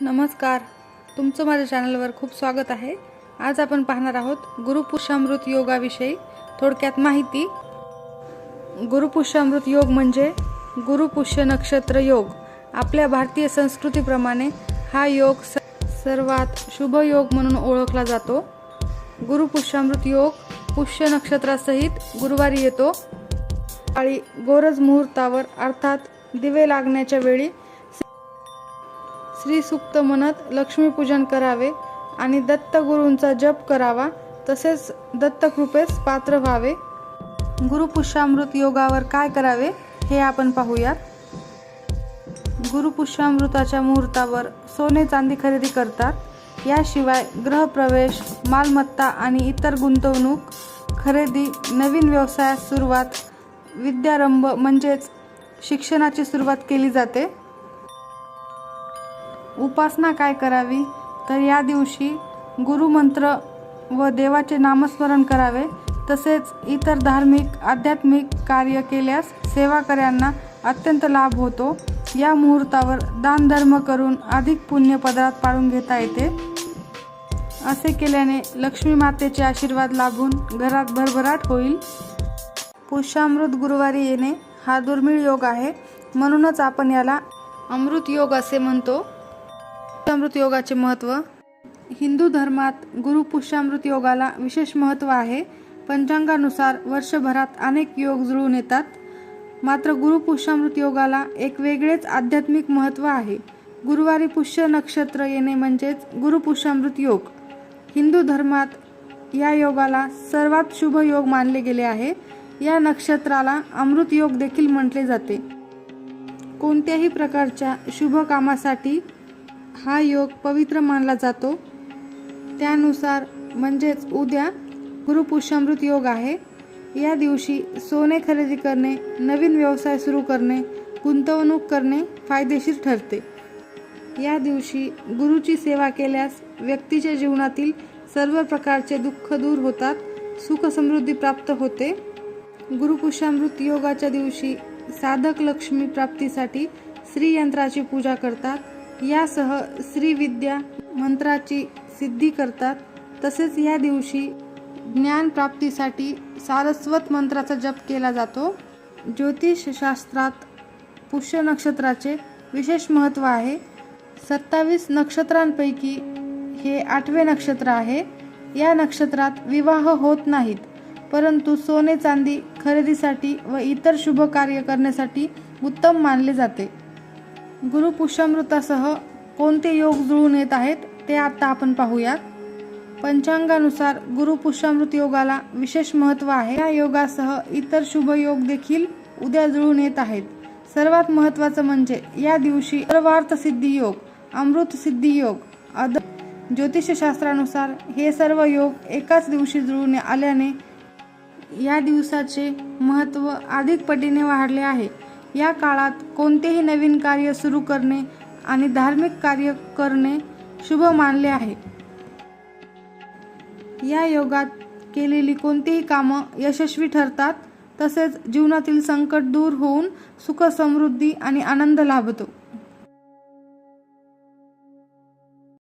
नमस्कार. तुमचं माझ्या चॅनलवर खूप स्वागत आहे. आज आपण पाहणार आहोत गुरुपुष्यामृत योगाविषयी थोडक्यात माहिती. गुरुपुष्यामृत योग म्हणजे गुरुपुष्य नक्षत्र योग. आपल्या भारतीय संस्कृतीप्रमाणे हा योग स सर्वात शुभ योग म्हणून ओळखला जातो. गुरुपुष्यामृत योग पुष्य नक्षत्रासहित गुरुवारी येतो. काळी गोरज मुहूर्तावर अर्थात दिवे लागण्याच्या वेळी श्री सुक्त म्हणत लक्ष्मीपूजन करावे आणि दत्तगुरूंचा जप करावा तसेच दत्तकृपेस पात्र व्हावे. गुरुपुष्यामृत योगावर काय करावे हे आपण पाहूयात. गुरुपुष्यामृताच्या मुहूर्तावर सोने चांदी खरेदी करतात. याशिवाय ग्रहप्रवेश मालमत्ता आणि इतर गुंतवणूक खरेदी नवीन व्यवसायास सुरुवात विद्यारंभ म्हणजेच शिक्षणाची सुरुवात केली जाते. उपासना काय करावी? तर या दिवशी गुरुमंत्र व देवाचे नामस्मरण करावे. तसेच इतर धार्मिक आध्यात्मिक कार्य केल्यास सेवाकऱ्यांना अत्यंत लाभ होतो. या मुहूर्तावर दानधर्म करून अधिक पुण्य पदरात पाडून घेता येते. असे केल्याने लक्ष्मी मातेचे आशीर्वाद लाभून घरात भरभराट होईल. पुष्यामृत गुरुवारी येणे हा दुर्मिळ योग आहे. म्हणूनच आपण याला अमृत योग असे म्हणतो. पुष्यामृत योगाचे महत्त्व हिंदू धर्मात गुरु पुष्यामृत योगाला विशेष महत्त्व आहे. पंचांगानुसार वर्षभरात अनेक योग जुळून येतात. मात्र गुरु पुष्यामृत योगाला एक वेगळेच आध्यात्मिक महत्त्व आहे. गुरुवारी पुष्य नक्षत्र येणे म्हणजेच गुरु पुष्यामृत योग. हिंदू धर्मात या योगाला सर्वात शुभ योग मानले गेले आहे. या नक्षत्राला अमृत योग देखील म्हटले जाते. कोणत्याही प्रकारच्या शुभ कामासाठी हा योग पवित्र मानला जातो. त्यानुसार म्हणजेच उद्या गुरुपुष्यामृत योग आहे. या दिवशी सोने खरेदी करणे नवीन व्यवसाय सुरू करणे गुंतवणूक करणे फायदेशीर ठरते. या दिवशी गुरुची सेवा केल्यास व्यक्तीच्या जीवनातील सर्व प्रकारचे दुःख दूर होतात सुख समृद्धी प्राप्त होते. गुरुपुष्यामृत योगाच्या दिवशी साधक लक्ष्मी प्राप्तीसाठी श्रीयंत्राची पूजा करतात. यासह श्रीविद्या मंत्राची सिद्धी करतात. तसेच या दिवशी ज्ञान प्राप्तीसाठी सारस्वत मंत्राचा जप केला जातो. ज्योतिषशास्त्रात पुष्य नक्षत्राचे विशेष महत्त्व आहे. सत्तावीस नक्षत्रांपैकी हे आठवे नक्षत्र आहे. या नक्षत्रात विवाह होत नाहीत परंतु सोने चांदी खरेदीसाठी व इतर शुभ कार्य करण्यासाठी उत्तम मानले जाते. गुरुपुष्यामृतासह कोणते योग जुळून येत आहेत ते आता आपण पाहूयात. पंचांगानुसार गुरुपुष्यामृत योगाला विशेष महत्त्व आहे. या योगासह इतर शुभ योग देखील उद्या जुळून येत आहेत. सर्वात महत्त्वाचं म्हणजे या दिवशी सर्वार्थ सिद्धी योग अमृत सिद्धी योग अद ज्योतिषशास्त्रानुसार हे सर्व योग एकाच दिवशी जुळून आल्याने या दिवसाचे महत्त्व अधिक पटीने वाढले आहे. या काळात कोणतेही नवीन कार्य सुरू करणे आणि धार्मिक कार्य करणे शुभ मानले आहे. या योगात केलेली कोणतीही कामं यशस्वी ठरतात तसेच जीवनातील संकट दूर होऊन सुख समृद्धी आणि आनंद लाभतो.